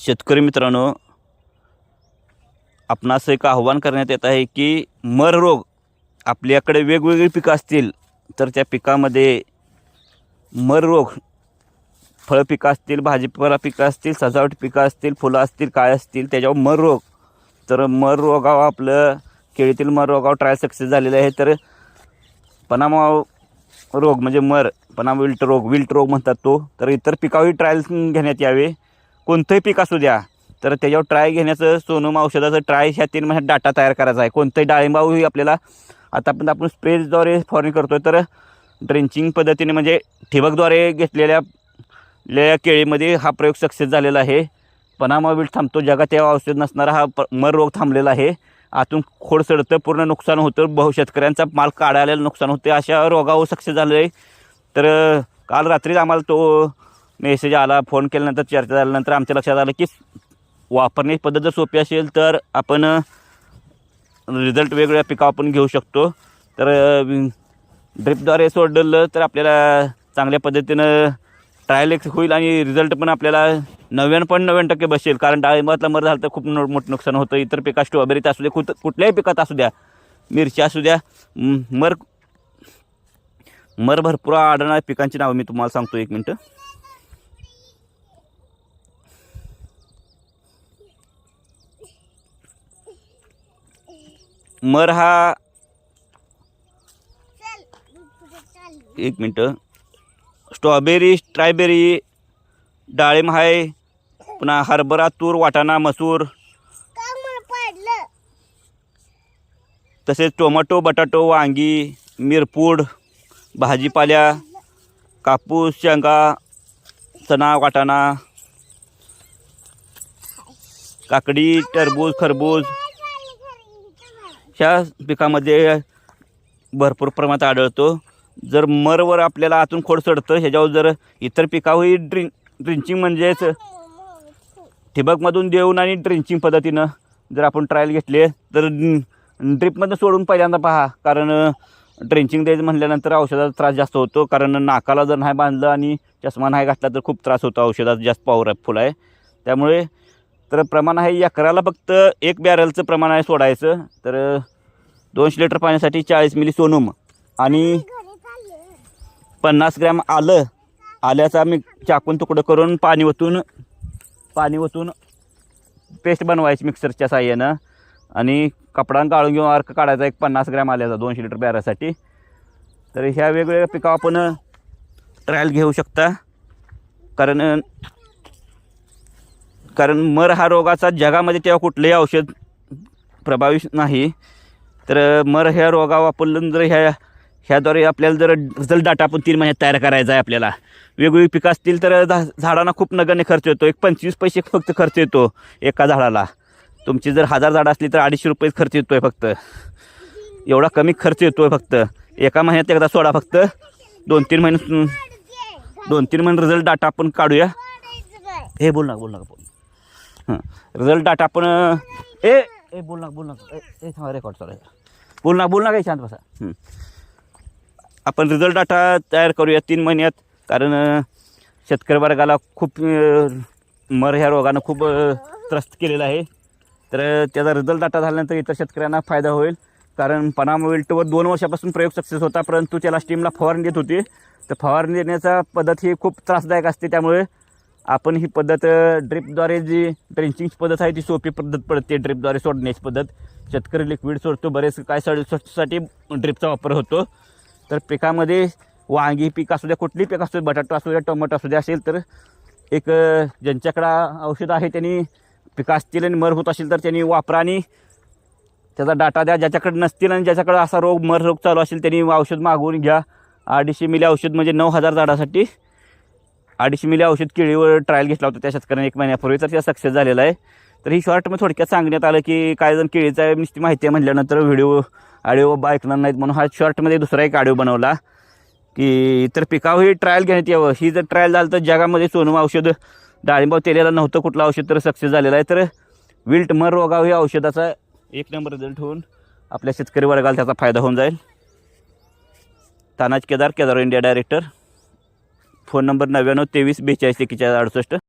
शेतकरी मित्रांनो आपणास एक आव्हान करण्यात येत आहे की मर रोग आपल्याकडे वेगवेगळी पिकं असतील तर त्या पिकामध्ये मर रोग फळ पिकं असतील भाजीपाला पिकं असतील सजावट पिकं असतील फुलं असतील काय असतील त्याच्यावर मर रोग. तर मर रोगावर आपलं केळीतील मर रोगावर ट्रायल सक्सेस झालेलं आहे. तर पनामा रोग म्हणजे मर पनामा विल्ट रोग विल्ट रोग म्हणतात तो. तर इतर पिकावरही ट्रायल घेण्यात यावे. कोणतंही पीक असू द्या तर त्याच्यावर ट्राय घेण्याचं सोनम औषधाचं ट्राय ह्या तीन महिन्यात डाटा तयार करायचा आहे. कोणतंही डाळिंबावही आपल्याला आता आपण स्प्रेजद्वारे फॉरिंग करतो तर ड्रेंचिंग पद्धतीने म्हणजे ठिबकद्वारे घेतलेल्या लेया केळीमध्ये हा प्रयोग सक्सेस झालेला आहे. पनामा बीट थांबतो जगात या औषध नसणारा हा प मर रोग थांबलेला आहे. आतून खोड सडतं पूर्ण नुकसान होतं बहु शेतकऱ्यांचा माल काढायला नुकसान होते अशा रोगावर सक्सेस झालं आहे. तर काल रात्रीच आम्हाला तो मेसेज आला फोन केल्यानंतर चर्चा झाल्यानंतर आमच्या लक्षात आलं की वापरण्याची पद्धत जर सोपी असेल तर आपण रिझल्ट वेगवेगळ्या पिकं आपण घेऊ शकतो. तर ड्रिपद्वारे सोडलं तर आपल्याला चांगल्या पद्धतीनं ट्रायल एक होईल आणि रिझल्ट पण आपल्याला नव्याण्णव पॉईंट नव्याण्णव टक्के बसेल. कारण डाळिंबातला मर झालं तर खूप मोठं नुकसान होतं. इतर पिका स्ट्रॉबेरीत असू द्या कुठ कुठल्याही पिकात असू द्या मिरची असू द्या मर मर भरपूर आढळणाऱ्या पिकांची नावं मी तुम्हाला सांगतो एक मिनटं. मर हा एक मिनटं. स्ट्रॉबेरी स्ट्रॉबेरी डाळिंब आहे पुन्हा हरभरा तूर वाटाणा मसूर. तसेच टोमॅटो बटाटो वांगी मिरपूड भाजीपाल्या कापूस शेंगा चणा वाटाणा काकडी टरबूज खरबूज. ह्या पिकामध्ये भरपूर प्रमाणात आढळतो. जर मरवर आपल्याला आतून खोड चढतं ह्याच्यावर जर इतर पिकावरही ड्रिं ड्रिंचिंग म्हणजेच ठिबकमधून देऊन आणि ड्रिंचिंग पद्धतीनं जर आपण ट्रायल घेतले तर ड्रिपमधनं सोडून पहिल्यांदा पहा. कारण ड्रेंचिंग द्यायचं म्हटल्यानंतर औषधाचा त्रास जास्त होतो. कारण नाकाला जर नाही बांधलं आणि चष्मा नाही घातला तर खूप त्रास होतो. औषधात जास्त पॉवर आहे फुल आहे. त्यामुळे तर प्रमाण आहे एकराला फक्त एक बॅरलचं प्रमाण आहे सोडायचं. तर दोनशे लिटर पाण्यासाठी चाळीस मिली सोनूम. आणि पन्नास ग्रॅम आलं. आल्याचा मी चाकून तुकडं करून पाणी ओतून पाणी ओतून पेस्ट बनवायची मिक्सरच्या साह्यानं. आणि कपडा गाळून घेऊन अर्क काढायचा एक पन्नास ग्रॅम आल्याचा दोनशे लिटर बॅरासाठी. तर ह्या वेगवेगळ्या पिकं आपण ट्रायल घेऊ शकता. कारण कारण मर हा रोगाचा जगामध्ये तेव्हा कुठलंही औषध प्रभावी नाही. तर मर ह्या रोगा वापरलं जर ह्या ह्याद्वारे आपल्याला जर रिझल्ट डाटा आपण तीन महिन्यात तयार करायचा आहे आपल्याला. वेगवेगळी पिकं असतील तर झाडांना खूप नगण्य खर्च येतो. एक पंचवीस पैसे फक्त खर्च येतो एका झाडाला. तुमची जर हजार झाडं असली तर अडीचशे रुपये खर्च येतो आहे फक्त. एवढा कमी खर्च येतो आहे फक्त. एका महिन्यात एकदा सोडा फक्त. दोन तीन महिने दोन तीन महिने रिझल्ट डाटा आपण काढूया. हे बोल ना बोल ना बोल. हां रिझल्ट डाटा आपण ए ए बोल ना बोल ना. ए थांबा रेकॉर्ड चालू आहे. बोल ना बोल ना काही शांत बसा. आपण रिझल्ट डाटा तयार करूया तीन महिन्यात कारण शेतकरी वर्गाला खूप मर ह्या रोगानं खूप त्रस्त केलेला आहे. तर त्याचा रिझल्ट डाटा झाल्यानंतर इतर शेतकऱ्यांना फायदा होईल. कारण पनामा विल्टवर दोन वर्षापासून प्रयोग सक्सेस होता परंतु त्याला स्टीमला फवारणी देत होती. तर फवारणी देण्याचा पद्धत ही खूप त्रासदायक असते त्यामुळे आपण ही पद्धत ड्रिपद्वारे जी ड्रेंचिंगची पद्धत आहे ती सोपी पद्धत पडते ड्रिपद्वारे सोडण्याची पद्धत. शेतकरी लिक्विड सोडतो बरेच काय सड स्वच्छसाठी ड्रिपचा वापर होतो. तर पिकामध्ये वांगी पीक असू द्या कुठली पीक असू द्या बटाटा असू द्या टोमॅटो असू द्या असेल तर एक ज्यांच्याकडं औषध आहे त्यांनी पिकं असतील आणि मर होत असेल तर त्यांनी वापरा आणि त्याचा डाटा द्या. ज्याच्याकडे नसतील आणि ज्याच्याकडे असा रोग मर रोग चालू असेल त्यांनी औषध मागवून घ्या. अडीचशे मिली औषध म्हणजे नऊ हजार झाडासाठी अडीचशे मिली औषध केळीवर ट्रायल घेतला होता त्या शेतकऱ्याने एक महिन्यापूर्वी. तर त्या सक्सेस झालेला आहे. तर ही शॉर्टमध्ये थोडक्यात सांगण्यात आलं की काय जण केळीचा नुसती माहिती आहे म्हटल्यानंतर व्हिडिओ ऑडिओ ऐकणार नाहीत म्हणून हा शॉर्टमध्ये दुसरा एक ऑडिओ बनवला की तर पिकावर ही ट्रायल घेण्यात यावं. ही जर ट्रायल झालं तर जगामध्ये सोनम औषध डाळिंबाव तेलेला नव्हतं कुठलं औषध तर सक्सेस झालेलं आहे. तर विल्ट मर रोगाव ही औषधाचा एक नंबर रिझल्ट होऊन आपल्या शेतकरी वर्गाला त्याचा फायदा होऊन जाईल. तानाज Kedar Kedar India director phone number नव्याण्णव तेवीस बेचाळीस एकेचाळीस अडुसष्ट.